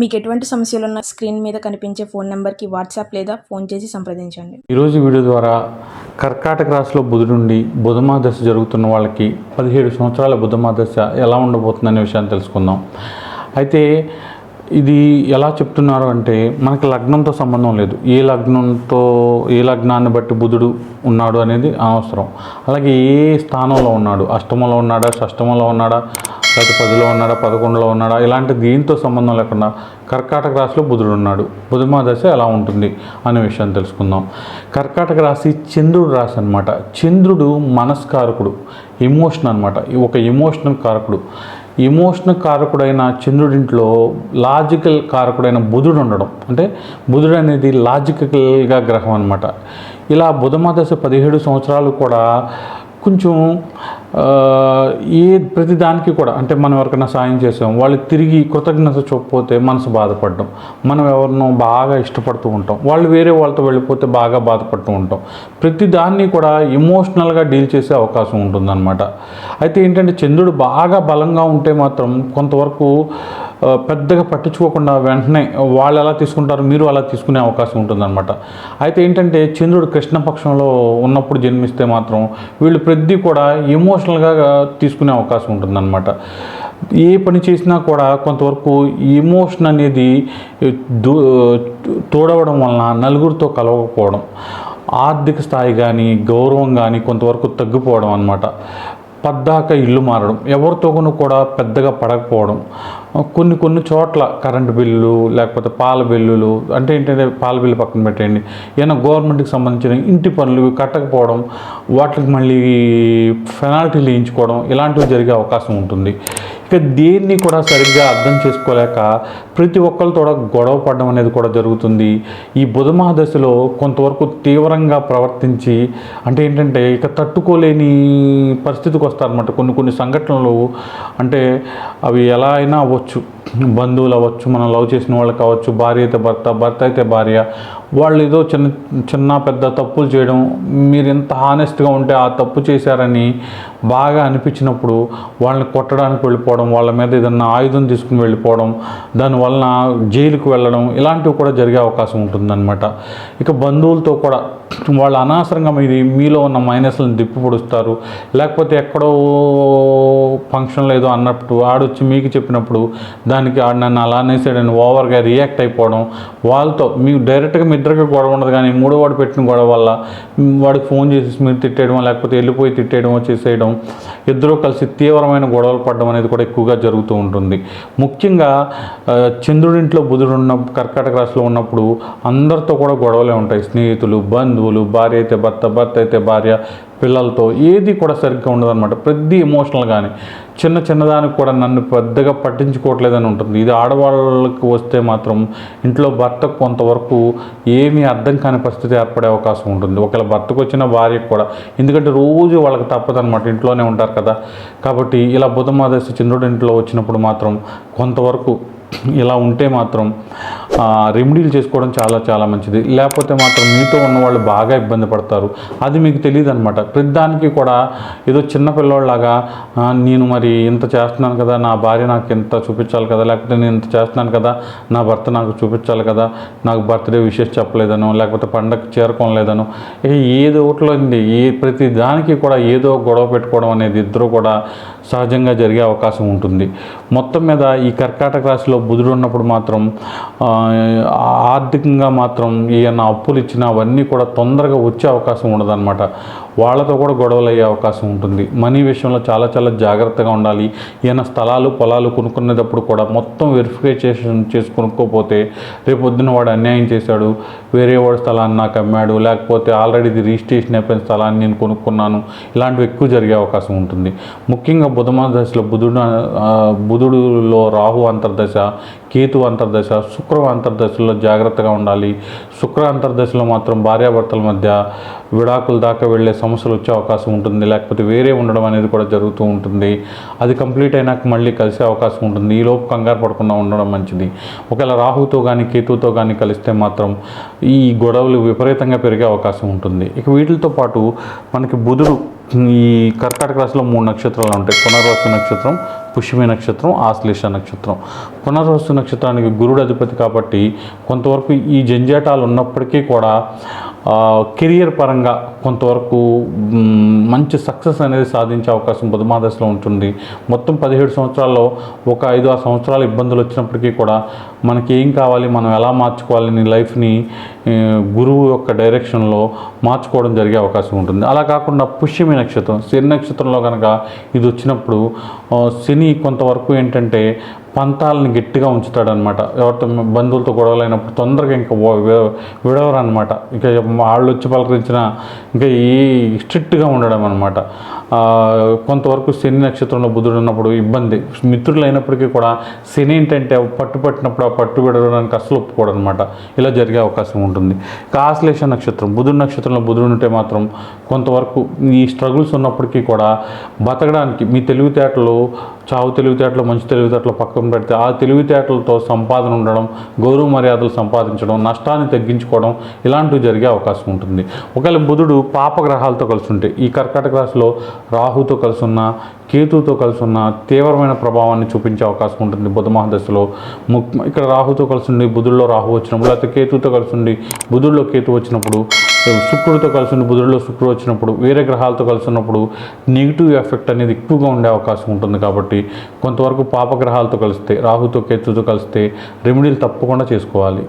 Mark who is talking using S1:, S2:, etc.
S1: మీకు ఎటువంటి సమస్యలు ఉన్న స్క్రీన్ మీద కనిపించే ఫోన్ నెంబర్కి వాట్సాప్ లేదా ఫోన్ చేసి సంప్రదించండి.
S2: ఈరోజు వీడియో ద్వారా కర్కాటక రాశిలో బుధుడుండి బుధమా దశ జరుగుతున్న వాళ్ళకి పదిహేడు సంవత్సరాల బుధమా దశ ఎలా ఉండబోతుందనే విషయాన్ని తెలుసుకుందాం. అయితే ఇది ఎలా చెప్తున్నారు అంటే మనకి లగ్నంతో సంబంధం లేదు. ఏ లగ్నంతో ఏ లగ్నాన్ని బట్టి బుధుడు ఉన్నాడు అనేది అనవసరం. అలాగే ఏ స్థానంలో ఉన్నాడు? అష్టమంలో ఉన్నాడా? షష్టమంలో ఉన్నాడా? లేకపోతే పదిలో ఉన్నాడా పదకొండులో ఉన్నాడా ఇలాంటి దీంతో సంబంధం లేకుండా కర్కాటక రాశిలో బుధుడు ఉన్నాడు. బుధమా దశ ఎలా ఉంటుంది అనే విషయాన్ని తెలుసుకుందాం. కర్కాటక రాశి చంద్రుడు రాశి అనమాట చంద్రుడు మనస్కారకుడు ఎమోషన్ అనమాట ఒక ఎమోషనల్ కారకుడు. ఎమోషనల్ కారకుడైన చంద్రుడింట్లో లాజికల్ కారకుడైన బుధుడు ఉండడం. అంటే బుధుడు అనేది లాజికల్గా గ్రహం అనమాట ఇలా బుధమా దశ పదిహేడు సంవత్సరాలు కూడా కొంచెం ఏ ప్రతి దానికి కూడా అంటే మనం ఎవరికైనా సాయం చేసాం వాళ్ళు తిరిగి కృతజ్ఞత చూపపోతే మనసు బాధపడడం మనం ఎవరినో బాగా ఇష్టపడుతూ ఉంటాం వాళ్ళు వేరే వాళ్ళతో వెళ్ళిపోతే బాగా బాధపడుతూ ఉంటాం. ప్రతి దాన్ని కూడా ఎమోషనల్గా డీల్ చేసే అవకాశం ఉంటుందన్నమాట. అయితే ఏంటంటే చంద్రుడు బాగా బలంగా ఉంటే మాత్రం కొంతవరకు పెద్దగా పట్టించుకోకుండా వెంటనే వాళ్ళు ఎలా తీసుకుంటారు మీరు అలా తీసుకునే అవకాశం ఉంటుందన్నమాట. అయితే ఏంటంటే చంద్రుడు కృష్ణపక్షంలో ఉన్నప్పుడు జన్మిస్తే మాత్రం వీళ్ళు ప్రతి కూడా ఎమోషనల్గా తీసుకునే అవకాశం ఉంటుందన్నమాట. ఏ పని చేసినా కూడా కొంతవరకు ఎమోషన్ అనేది తోడవడం వలన నలుగురితో కలవకపోవడం ఆర్థిక స్థాయి కానీ గౌరవం కానీ కొంతవరకు తగ్గిపోవడం అనమాట పద్దాక ఇల్లు మారడం ఎవరితోనూ కూడా పెద్దగా పడకపోవడం కొన్ని కొన్ని చోట్ల కరెంటు బిల్లులు లేకపోతే పాల బిల్లులు అంటే ఏంటంటే పాల బిల్లు పక్కన పెట్టండి ఏమైనా గవర్నమెంట్కి సంబంధించిన ఇంటి పనులు కట్టకపోవడం వాటికి మళ్ళీ పెనాల్టీలు వేయించుకోవడం ఇలాంటివి జరిగే అవకాశం ఉంటుంది. ఇక దేన్ని కూడా సరిగ్గా అర్థం చేసుకోలేక ప్రతి ఒక్కరితో గొడవ పడడం అనేది కూడా జరుగుతుంది. ఈ బుధ దశలో కొంతవరకు తీవ్రంగా ప్రవర్తించి అంటే ఏంటంటే ఇక తట్టుకోలేని పరిస్థితికి వస్తారన్నమాట కొన్ని కొన్ని సంఘటనలు. అంటే అవి ఎలా అయినా అవ్వచ్చు బంధువులు అవ్వచ్చు మనం లవ్ చేసిన వాళ్ళు కావచ్చు భార్య అయితే భర్త భర్త అయితే భార్య వాళ్ళు ఏదో చిన్న చిన్న పెద్ద తప్పులు చేయడం మీరు ఎంత హానెస్ట్గా ఉంటే ఆ తప్పు చేశారని బాగా అనిపించినప్పుడు వాళ్ళని కొట్టడానికి వెళ్ళిపోవడం వాళ్ళ మీద ఏదన్నా ఆయుధం తీసుకుని వెళ్ళిపోవడం దానివలన జైలుకు వెళ్ళడం ఇలాంటివి కూడా జరిగే అవకాశం ఉంటుందన్నమాట. ఇక బంధువులతో కూడా వాళ్ళు అనవసరంగా ఇది మీలో ఉన్న మైనస్లను దిప్పి పొడుస్తారు లేకపోతే ఎక్కడో ఫంక్షన్లో ఏదో అన్నప్పుడు ఆడొచ్చి మీకు చెప్పినప్పుడు దానికి ఆడు నన్ను అలా అనేసాడని ఓవర్గా రియాక్ట్ అయిపోవడం వాళ్ళతో మీకు డైరెక్ట్గా మీ ఇద్దరికి గొడవ ఉండదు కానీ మూడో వాడు పెట్టిన గొడవ వల్ల వాడికి ఫోన్ చేసి మీరు తిట్టేయడం లేకపోతే వెళ్ళిపోయి తిట్టేయడం చేసేయడం ఇద్దరూ కలిసి తీవ్రమైన గొడవలు పడడం అనేది కూడా ఎక్కువగా జరుగుతూ ఉంటుంది. ముఖ్యంగా చంద్రుడింట్లో బుధుడు ఉన్న కర్కాటక రాశిలో ఉన్నప్పుడు అందరితో కూడా గొడవలే ఉంటాయి. స్నేహితులు బంధువులు భార్య అయితే భర్త భర్త అయితే భార్య పిల్లలతో ఏది కూడా సరిగ్గా ఉండదు అనమాట ప్రతి ఎమోషనల్ కానీ చిన్న చిన్నదానికి కూడా నన్ను పెద్దగా పట్టించుకోవట్లేదని ఉంటుంది. ఇది ఆడవాళ్ళకి వస్తే మాత్రం ఇంట్లో భర్తకు కొంతవరకు ఏమీ అర్థం కాని పరిస్థితి ఏర్పడే అవకాశం ఉంటుంది. ఒకవేళ భర్తకు వచ్చిన భార్యకు కూడా. ఎందుకంటే రోజు వాళ్ళకి తప్పదనమాట ఇంట్లోనే ఉంటారు కదా. కాబట్టి ఇలా బుధమాదశ చంద్రుడి ఇంట్లో వచ్చినప్పుడు మాత్రం కొంతవరకు ఇలా ఉంటే మాత్రం రెమెడీలు చేసుకోవడం చాలా చాలా మంచిది. లేకపోతే మాత్రం మీతో ఉన్న వాళ్ళు బాగా ఇబ్బంది పడతారు. అది మీకు తెలియదు అనమాట ప్రతిదానికి కూడా ఏదో చిన్న పిల్లోళ్ళలాగా నేను మరి ఇంత చేస్తున్నాను కదా నా భార్య నాకు ఇంత చూపించాలి కదా లేకపోతే నేను ఇంత చేస్తున్నాను కదా నా భర్త నాకు చూపించాలి కదా నాకు బర్త్డే విషెస్ చెప్పలేదనో లేకపోతే పండగ చేరుకోలేదను ఇక ఏదో ఒకటిలో ఉంది ఏ ప్రతి దానికి కూడా ఏదో గొడవ పెట్టుకోవడం అనేది ఇద్దరు కూడా సహజంగా జరిగే అవకాశం ఉంటుంది. మొత్తం మీద ఈ కర్కాటక రాశిలో బుధుడు ఉన్నప్పుడు మాత్రం ఆర్థికంగా మాత్రం ఏమైనా అప్పులు ఇచ్చినా అవన్నీ కూడా తొందరగా వచ్చే అవకాశం ఉండదన్నమాట. వాళ్ళతో కూడా గొడవలు అయ్యే అవకాశం ఉంటుంది. మనీ విషయంలో చాలా చాలా జాగ్రత్తగా ఉండాలి. ఏమైనా స్థలాలు పొలాలు కొనుక్కునేటప్పుడు కూడా మొత్తం వెరిఫికేషన్ చేసి కొనుక్కోపోతే రేపు పొద్దున్న వాడు అన్యాయం చేశాడు. వేరే వాడు స్థలాన్ని నాకు అమ్మాడు. లేకపోతే ఆల్రెడీ ఇది రిజిస్ట్రేషన్ అయిపోయిన స్థలాన్ని నేను కొనుక్కున్నాను. ఇలాంటివి ఎక్కువ జరిగే అవకాశం ఉంటుంది. ముఖ్యంగా బుధమా దశలో బుధుడు బుధుడులో రాహు అంతర్దశ కేతు అంతర్దశ శుక్ర అంతర్దశలో జాగ్రత్తగా ఉండాలి. శుక్ర అంతర్దశలో మాత్రం భార్యాభర్తల మధ్య విడాకుల దాకా వెళ్ళే సమస్యలు వచ్చే అవకాశం ఉంటుంది. లేకపోతే వేరే ఉండడం అనేది కూడా జరుగుతూ ఉంటుంది. అది కంప్లీట్ అయినాక మళ్ళీ కలిసే అవకాశం ఉంటుంది. ఈ లోపు కంగారు పడకుండా ఉండడం మంచిది. ఒకవేళ రాహుతో కానీ కేతుతో కానీ కలిస్తే మాత్రం ఈ గొడవలు విపరీతంగా పెరిగే అవకాశం ఉంటుంది. ఇక వీటితో పాటు మనకి బుధుడు ఈ కర్కాటక రాశిలో మూడు నక్షత్రాలు ఉంటాయి. పునర్వసు నక్షత్రం పుష్యమి నక్షత్రం ఆశ్లేష నక్షత్రం. పునర్వసు నక్షత్రానికి గురుడు అధిపతి కాబట్టి కొంతవరకు ఈ జంజాటాలు ఉన్నప్పటికీ కూడా కెరియర్ పరంగా కొంతవరకు మంచి సక్సెస్ అనేది సాధించే అవకాశం బుధమాదశలో ఉంటుంది. మొత్తం పదిహేడు సంవత్సరాల్లో ఒక ఐదు ఆరు సంవత్సరాలు ఇబ్బందులు వచ్చినప్పటికీ కూడా మనకి ఏం కావాలి మనం ఎలా మార్చుకోవాలి నీ లైఫ్ని గురువు యొక్క డైరెక్షన్లో మార్చుకోవడం జరిగే అవకాశం ఉంటుంది. అలా కాకుండా పుష్యమి నక్షత్రం శని నక్షత్రంలో కనుక ఇది వచ్చినప్పుడు శని కొంతవరకు ఏంటంటే పంతాలని గట్టిగా ఉంచుతాడనమాట ఎవరితో బంధువులతో గొడవలైనప్పుడు తొందరగా ఇంకా విడవరు అనమాట వాళ్ళు వచ్చి పలకరించిన ఇంకా ఈ స్ట్రిక్ట్గా ఉండడం అనమాట కొంతవరకు శని నక్షత్రంలో బుధుడు ఉన్నప్పుడు ఇబ్బంది. మిత్రులు అయినప్పటికీ కూడా శని ఏంటంటే పట్టు పట్టినప్పుడు ఆ పట్టు విడవడానికి అసలు ఒప్పుకోడు అనమాట ఇలా జరిగే అవకాశం ఉంటుంది. కాశ్లేష నక్షత్రం. బుధుడు నక్షత్రంలో బుధుడు ఉంటే మాత్రం కొంతవరకు ఈ స్ట్రగుల్స్ ఉన్నప్పటికీ కూడా బతకడానికి మీ తెలివితేటలు చావు తెలివితేటలు మంచి తెలివితేటలు పక్కన పెడితే ఆ తెలివితేటలతో సంపాదన ఉండడం గౌరవ మర్యాదలు సంపాదించడం నష్టాన్ని తగ్గించుకోవడం ఇలాంటివి జరిగే అవకాశం ఉంటుంది. ఒకవేళ బుధుడు పాపగ్రహాలతో కలిసి ఉంటే ఈ కర్కాటక రాశిలో రాహుతో కలిసి ఉన్న కేతుతో కలిసి ఉన్న తీవ్రమైన ప్రభావాన్ని చూపించే అవకాశం ఉంటుంది బుధ మహాదశలో. ముక్ ఇక్కడ రాహుతో కలిసి ఉండి బుధుల్లో రాహు వచ్చినప్పుడు లేకపోతే కేతుతో కలిసి ఉండి బుధుల్లో కేతు వచ్చినప్పుడు శుక్రుడితో కలిసి ఉన్న బుధుడిలో శుక్రుడు వచ్చినప్పుడు వేరే గ్రహాలతో కలిసి ఉన్నప్పుడు నెగిటివ్ ఎఫెక్ట్ అనేది ఎక్కువగా ఉండే అవకాశం ఉంటుంది కాబట్టి కొంతవరకు పాపగ్రహాలతో కలిస్తే రాహుతో కేతుతో కలిస్తే రెమెడీలు తప్పకుండా చేసుకోవాలి.